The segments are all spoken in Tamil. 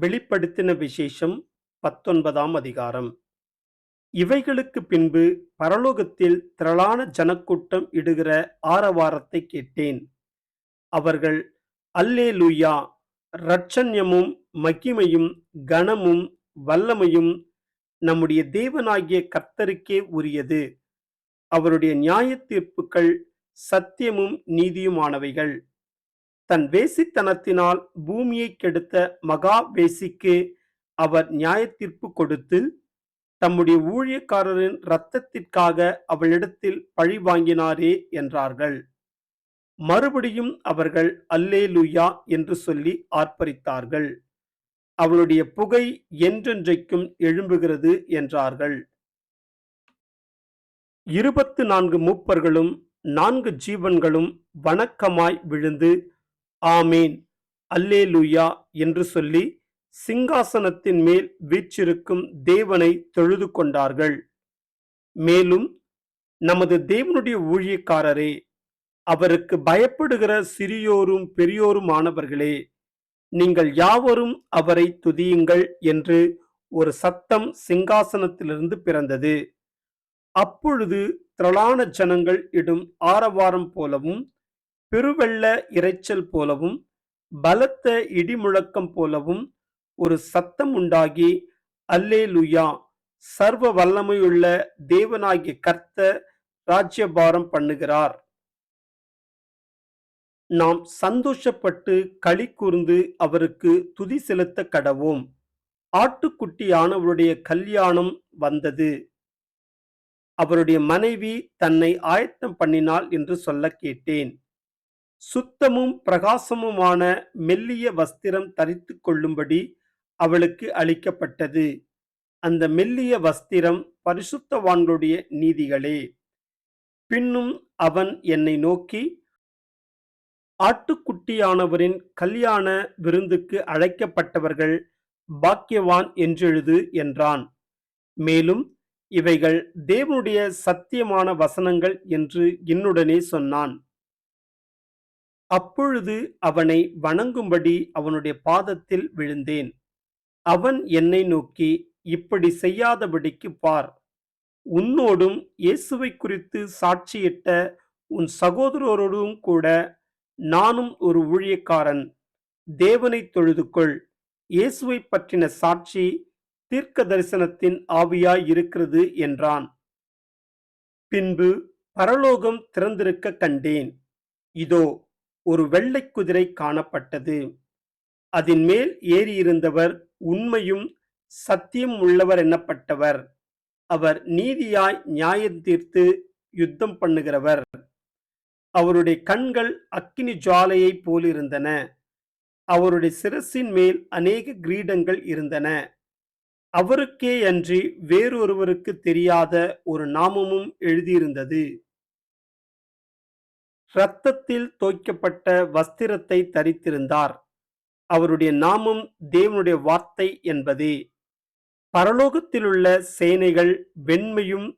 வெளிப்படுத்தின விசேஷம் பத்தொன்பதாம் அதிகாரம். இவைகளுக்கு பின்பு பரலோகத்தில் திரளான ஜனக்கூட்டம் இடுகிற ஆரவாரத்தை கேட்டேன். அவர்கள் அல்லே லூயா இரட்சண்யமும் மகிமையும் கனமும் வல்லமையும் நம்முடைய தேவனாகிய கர்த்தருக்கே உரியது. அவருடைய நியாய தீர்ப்புகள் சத்தியமும் நீதியுமானவைகள். தன் வேசித்தனத்தினால் பூமியை கெடுத்த மகா வேசிக்கு அவர் நியாயத்தீர்ப்பு கொடுத்து தம்முடைய ஊழியக்காரரின் இரத்தத்திற்காக அவளிடத்தில் பழி வாங்கினாரே என்றார்கள். மறுபடியும் அவர்கள் அல்லேலூயா என்று சொல்லி ஆர்ப்பரித்தார்கள். அவளுடைய புகை என்றென்றைக்கும் எழும்புகிறது என்றார்கள். இருபத்து நான்கு மூப்பர்களும் நான்கு ஜீவன்களும் வணக்கமாய் விழுந்து ஆமேன். அல்லேலூயா என்று சொல்லி சிங்காசனத்தின் மேல் வீற்றிருக்கும் தேவனை தொழுது கொண்டார்கள். மேலும் நமது தேவனுடைய ஊழியக்காரரே அவருக்கு பயப்படுகிற சிறியோரும் பெரியோருமானவர்களே நீங்கள் யாவரும் அவரை துதியுங்கள் என்று ஒரு சத்தம் சிங்காசனத்திலிருந்து பிறந்தது. அப்பொழுது திரளான ஜனங்கள் இடும் ஆரவாரம் போலவும் பெருவெள்ள இரைச்சல் போலவும் பலத்த இடிமுழக்கம் போலவும் ஒரு சத்தம் உண்டாகி அல்லேலுயா! சர்வ வல்லமையுள்ள தேவனாகிய கர்த்த ராஜ்யபாரம் பண்ணுகிறார். நாம் சந்தோஷப்பட்டு களி கூர்ந்து அவருக்கு துதி செலுத்த கடவோம். ஆட்டுக்குட்டியானவருடைய கல்யாணம் வந்தது. அவருடைய மனைவி தன்னை ஆயத்தம் பண்ணினாள் என்று சொல்ல கேட்டேன். சுத்தமும் பிரகாசமுமான மெல்லிய வஸ்திரம் தரித்து கொள்ளும்படி அவளுக்கு அளிக்கப்பட்டது. அந்த மெல்லிய வஸ்திரம் பரிசுத்தவான்களுடைய நீதிகளே. பின்னும் அவன் என்னை நோக்கி ஆட்டுக்குட்டியானவரின் கல்யாண விருந்துக்கு அழைக்கப்பட்டவர்கள் பாக்கியவான் என்றெழுது என்றான். மேலும் இவைகள் தேவனுடைய சத்தியமான வசனங்கள் என்று என்னுடனே சொன்னான். அப்பொழுது அவனை வணங்கும்படி அவனுடைய பாதத்தில் விழுந்தேன். அவன் என்னை நோக்கி இப்படி செய்யாதபடிக்கு பார். உன்னோடும் இயேசுவை குறித்து சாட்சியிட்ட உன் சகோதரரோடும் கூட நானும் ஒரு ஊழியக்காரன். தேவனை தொழுதுகொள். இயேசுவை பற்றின சாட்சி தீர்க்க தரிசனத்தின் ஆவியாய் இருக்கிறது என்றான். பின்பு பரலோகம் திறந்திருக்க கண்டேன். இதோ ஒரு வெள்ளை குதிரை காணப்பட்டது. அதன் மேல் ஏறியிருந்தவர் உண்மையும் சத்தியம் உள்ளவர் எனப்பட்டவர். அவர் நீதியாய் நியாயம் தீர்த்து யுத்தம் பண்ணுகிறவர். அவருடைய கண்கள் அக்கினி ஜுவாலையைப் போலிருந்தன. அவருடைய சிரசின் மேல் அநேக கிரீடங்கள் இருந்தன. அவருக்கே அன்றி வேறொருவருக்கு தெரியாத ஒரு நாமமும் எழுதியிருந்தது. இரத்தத்தில் தோய்க்கப்பட்ட வஸ்திரத்தை தரித்திருந்தார். அவருடைய நாமம் தேவனுடைய வார்த்தை என்பதே பரலோகத்திலுள்ள சேனைகள் வெண்மையும்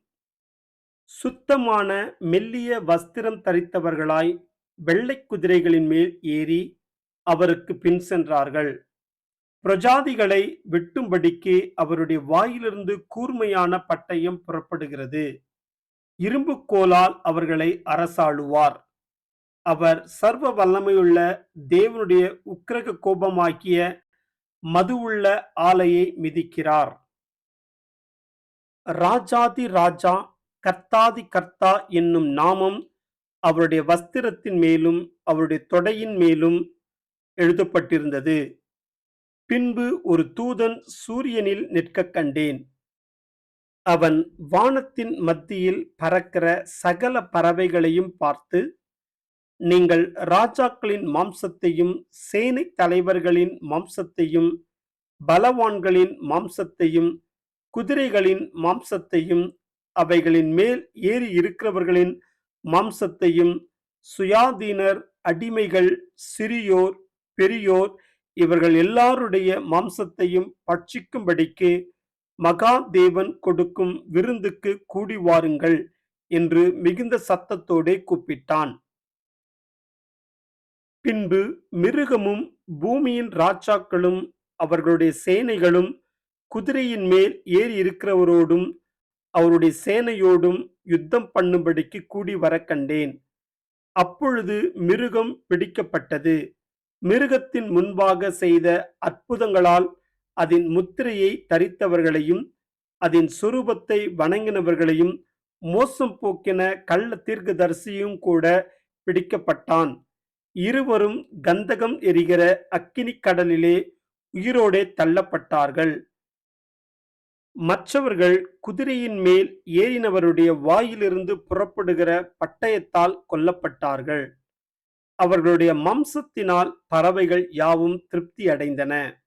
சுத்தமான மெல்லிய வஸ்திரம் தரித்தவர்களாய் வெள்ளை குதிரைகளின் மேல் ஏறி அவருக்கு பின் சென்றார்கள். பிரஜாதிகளை வெட்டும்படிக்கு அவருடைய வாயிலிருந்து கூர்மையான பட்டயம் புறப்படுகிறது. இரும்பு கோலால் அவர்களை அரசாளுவார். அவர் சர்வ வல்லமையுள்ள தேவனுடைய உக்கிரக கோபமாக்கிய மதுவுள்ள ஆலையை மிதிக்கிறார். ராஜாதி ராஜா கர்த்தாதி கர்த்தா என்னும் நாமம் அவருடைய வஸ்திரத்தின் மேலும் அவருடைய தொடையின் மேலும் எழுதப்பட்டிருந்தது. பின்பு ஒரு தூதன் சூரியனில் நிற்க கண்டேன். அவன் வானத்தின் மத்தியில் பறக்கிற சகல பறவைகளையும் பார்த்து நீங்கள் ராஜாக்களின் மாம்சத்தையும் சேனை தலைவர்களின் மாம்சத்தையும் பலவான்களின் மாம்சத்தையும் குதிரைகளின் மாம்சத்தையும் அவைகளின் மேல் ஏறி இருக்கிறவர்களின் மாம்சத்தையும் சுயாதீனர் அடிமைகள் சிறியோர் பெரியோர் இவர்கள் எல்லாருடைய மாம்சத்தையும் பட்சிக்கும்படிக்கு மகா தேவன் கொடுக்கும் விருந்துக்கு கூடி வாருங்கள் என்று மிகுந்த சத்தத்தோடே கூப்பிட்டான். பின்பு மிருகமும் பூமியின் ராஜாக்களும் அவர்களுடைய சேனைகளும் குதிரையின் மேல் ஏறி இருக்கிறவரோடும் அவருடைய சேனையோடும் யுத்தம் பண்ணும்படிக்கு கூடி வர கண்டேன். அப்பொழுது மிருகம் பிடிக்கப்பட்டது. மிருகத்தின் முன்பாக செய்த அற்புதங்களால் அதன் முத்திரையை தரித்தவர்களையும் அதன் சுரூபத்தை வணங்கினவர்களையும் மோசம் போக்கின கள்ள தீர்க்கதரிசியும் கூட பிடிக்கப்பட்டான். இருவரும் கந்தகம் எரிகிற அக்கினி கடலிலே உயிரோடே தள்ளப்பட்டார்கள். மற்றவர்கள் குதிரையின் மேல் ஏறினவருடைய வாயிலிருந்து புறப்படுகிற பட்டயத்தால் கொல்லப்பட்டார்கள். அவர்களுடைய மாம்சத்தினால் பறவைகள் யாவும் திருப்தி அடைந்தன.